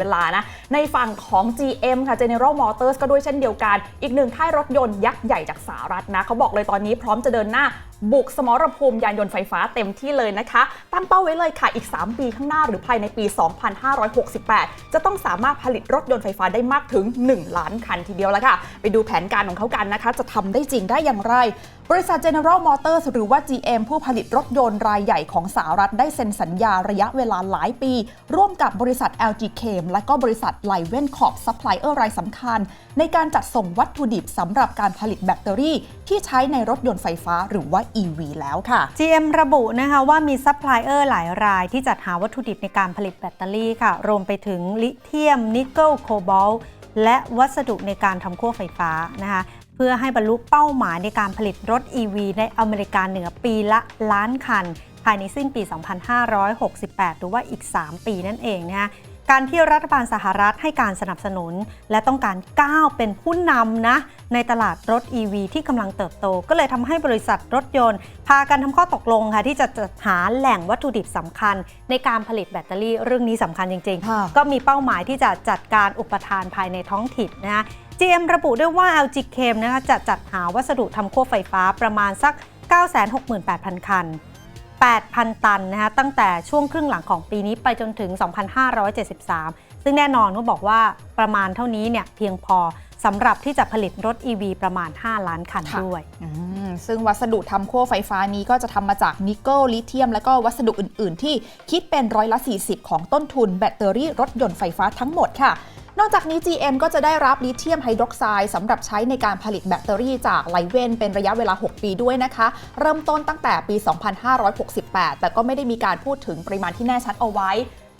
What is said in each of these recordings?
เวลานะ ในฝั่งของ GM ค่ะ General Motors ก็ด้วยเช่นเดียวกัน อีกหนึ่งค่ายรถยนต์ยักษ์ใหญ่จากสหรัฐนะเขาบอกเลยตอนนี้พร้อมจะเดินหน้า บุกสมรภูมิยานยนต์ไฟฟ้าเต็มที่เลยนะคะ ตั้งเป้าไว้เลยค่ะอีก 3 ปีข้างหน้าหรือภายในปี 2568 จะต้องสามารถผลิตรถยนต์ไฟฟ้าได้มากถึง 1 ล้านคันทีเดียวแล้วค่ะ ไปดูแผนการของเขากันนะคะ จะทำได้จริงได้อย่างไร บริษัท General Motors หรือว่า GM ผู้ผลิตรถยนต์รายใหญ่ของสหรัฐได้เซ็นสัญญาระยะเวลาหลายปี ร่วมกับบริษัท LG Chem และก็บริษัทไลเวนคอร์ปซัพพลายเออร์รายสำคัญ ในการจัดส่งวัตถุดิบสำหรับการผลิตแบตเตอรี่ ที่ใช้ในรถยนต์ไฟฟ้าหรือว่า EV แล้วค่ะ GM ระบุนะคะว่ามีซัพพลายเออร์หลายรายที่จัดหาวัตถุดิบในการผลิตแบตเตอรี่ค่ะ รวมไปถึงลิเธียม นิกเกิล โคบอลและวัสดุในการทำขั้วไฟฟ้านะคะเพื่อให้บรรลุเป้าหมายในการผลิตรถ EV ในอเมริกาเหนือปีละล้านคัน ภายในสิ้นปี 2568 หรือว่าอีก 3 ปีนั่นเองนะคะ การที่รัฐบาลสหรัฐให้การสนับสนุน และต้องการก้าวเป็นผู้นำนะ ในตลาดรถ EV ที่กำลังเติบโต ก็เลยทำให้บริษัทรถยนต์ พากันทำข้อตกลงค่ะที่จะจัดหาแหล่งวัตถุดิบสำคัญ ในการผลิตแบตเตอรี่เรื่องนี้สำคัญจริงค่ะๆก็มีเป้าหมายที่จะจัดการอุปทานภายในท้องถิ่นนะคะ GM ระบุด้วยว่า LG Chem นะคะจะจัดหาวัสดุทำขั้วไฟฟ้าประมาณสัก 968,000 คัน 8,000 ตันนะคะตั้งแต่ช่วงครึ่งหลังของปีนี้ไปจนถึง 2,573 ซึ่งแน่นอนก็บอกว่าประมาณเท่านี้เนี่ยเพียงพอสำหรับที่จะผลิตรถ EV ประมาณ 5 ล้านคันค่ะด้วยอืมซึ่งวัสดุทำขั้วไฟฟ้านี้ก็จะทำมาจากนิกเกิลลิเธียม และก็วัสดุอื่น ๆ ที่คิดเป็นร้อยละ 40 ของต้นทุนแบตเตอรี่รถยนต์ไฟฟ้าทั้งหมดค่ะ นอกจากนี้ GM ก็จะได้รับลิเธียมไฮดรอกไซด์สำหรับใช้ในการผลิตแบตเตอรี่จากไลเวนเป็นระยะเวลา 6 ปีด้วยนะคะ เริ่มต้นตั้งแต่ปี 2568 แต่ก็ไม่ได้มีการพูดถึงปริมาณที่แน่ชัดเอาไว้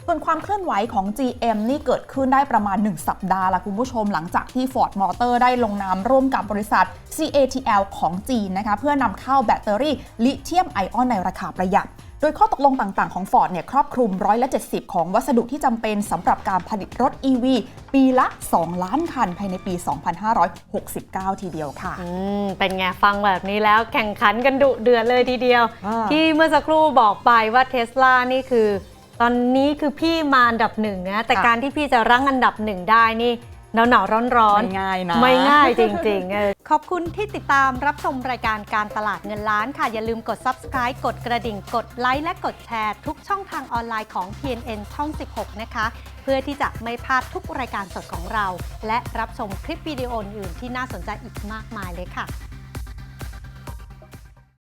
ส่วนความเคลื่อนไหวของ GM นี่เกิดขึ้นได้ประมาณ 1 สัปดาห์ละคุณผู้ชมหลังจากที่ Ford Motor ได้ลงนามร่วมกับบริษัท CATL ของจีนนะคะเพื่อนำเข้าแบตเตอรี่ลิเธียมไอออนในราคาประหยัด โดยข้อตกลงต่างๆของ Ford เนี่ยครอบคลุมร้อยละ70 ของวัสดุที่จำเป็นสำหรับการผลิตรถ EV ปีละ 2 ล้านคันภายในปี 2569 ทีเดียวค่ะ อืม เป็นไงฟังแบบนี้แล้วแข่งขันกันดุเดือดเลยทีเดียว อ่า ที่เมื่อสักครู่บอกไปว่าเทสลานี่คือ ตอนนี้คือพี่มาอันดับหนึ่งนะแต่การที่พี่จะรั้งอันดับหนึ่งได้นี่ หนาวหนาวร้อนร้อนๆไม่ง่ายนะไม่ง่ายจริงๆเออขอบคุณที่ติดตามรับชมรายการการตลาดเงินล้านค่ะ อย่าลืมกด subscribe กดกระดิ่ง กดไลค์และกดแชร์ ทุกช่องทางออนไลน์ของ TNN ช่อง 16 นะคะ เพื่อที่จะไม่พลาดทุกรายการสดของเรา และรับชมคลิปวิดีโออื่นๆที่น่าสนใจอีกมากมายเลยค่ะ